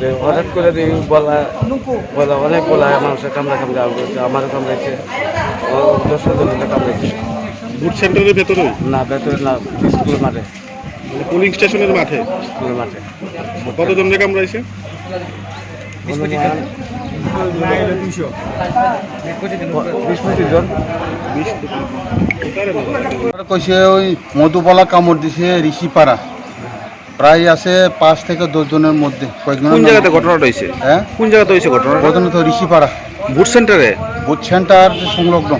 যে হঠাৎ করে এই বলা বলা অনেক বলা মানুষের কামড়া কামড়া করছে আমারও কামড়াইছে। ও দশটা জনের কামড়াইছে। বুথ সেন্টারের ভেতরে? না ভেতরে না স্কুলের মাঠে। পোলিং স্টেশনের মাঠে? স্কুলের মাঠে। কতজনকে কামড়াইছে? কইছে ওই মধুবালা কামড় দিছে ঋষিপাড়া প্রায় আছে পাঁচ থেকে দশ জনের মধ্যে। কয়েকজন কোন জায়গাতে ঘটনাটা হয়েছে হ্যাঁ? কোন জায়গাতে হয়েছে প্রথমে তো ঋষিপাড়া সেন্টারে? সেন্টার সংলগ্ন।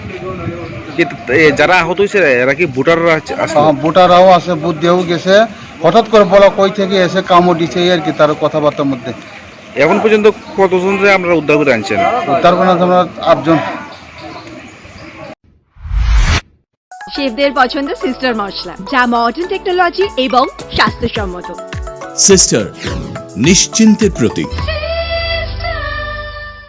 এ, যারা আহত হয়েছে এরা কি ভোটাররা আছে- ভোটাররাও আছে বুথ দিয়েও গেছে। হঠাৎ করে বলা কই থেকে এসে কামড় দিছে এই আর কি তার কথাবার্তার মধ্যে। এখন পর্যন্ত কতজন আপনারা উদ্ধার করে আনছেন? উদ্ধার করে আমরা আটজন। শেফদের পছন্দ সিস্টার মশলা যা মডার্ন টেকনোলজি এবং স্বাস্থ্যসম্মত। সিস্টার নিশ্চিন্তের প্রতীক।